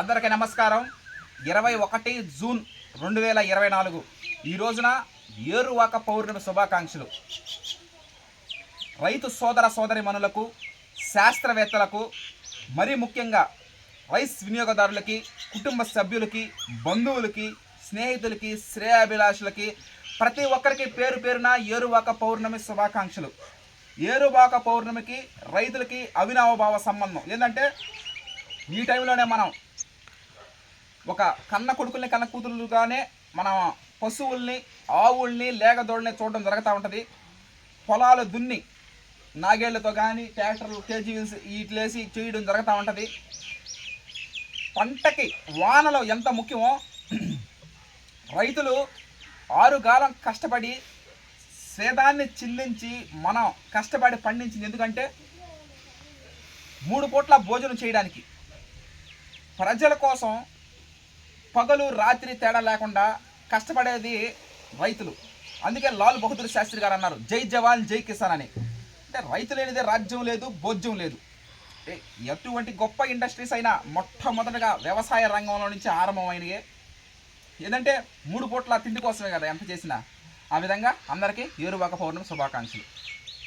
అందరికీ నమస్కారం. ఇరవై ఒకటి జూన్ రెండు వేల ఇరవై నాలుగు. ఈ రోజున ఏరువాక పౌర్ణమి శుభాకాంక్షలు. రైతు సోదర సోదరి మనులకు శాస్త్రవేత్తలకు మరీ ముఖ్యంగా రైస్ వినియోగదారులకి కుటుంబ సభ్యులకి బంధువులకి స్నేహితులకి శ్రేయాభిలాషులకి ప్రతి ఒక్కరికి పేరు పేరున ఏరువాక పౌర్ణమి శుభాకాంక్షలు. ఏరువాక పౌర్ణమికి రైతులకి అవినావభావ సంబంధం. ఏంటంటే ఈ టైంలోనే మనం ఒక కన్న కొడుకుల్ని కన్న కూతురుగానే మన పశువుల్ని ఆవుల్ని లేగదోళ్ళని చూడడం జరుగుతూ ఉంటుంది. పొలాలు దున్ని నాగేళ్ళతో కానీ ట్రాక్టర్లు కేజీ వీటిలేసి చేయడం జరుగుతూ ఉంటుంది. పంటకి వానలు ఎంత ముఖ్యమో రైతులు ఆరుగాలం కష్టపడి సేదాన్ని చిందించి మనం కష్టపడి పండించింది ఎందుకంటే మూడు పూట్ల భోజనం చేయడానికి. ప్రజల కోసం పగలు రాత్రి తేడా లేకుండా కష్టపడేది రైతులు. అందుకే లాల్ బహదూర్ శాస్త్రి గారు అన్నారు జై జవాన్ జై కిసాన్ అని. అంటే రైతు లేనిదే రాజ్యం లేదు భోజ్యం లేదు. ఎటువంటి గొప్ప ఇండస్ట్రీస్ అయినా మొట్టమొదటగా వ్యవసాయ రంగంలో నుంచి ఆరంభమైనవి ఏదంటే మూడు పూట్ల తిండి కోసమే కదా ఎంత చేసినా. ఆ విధంగా అందరికీ ఏరువాక పౌర్ణమి శుభాకాంక్షలు.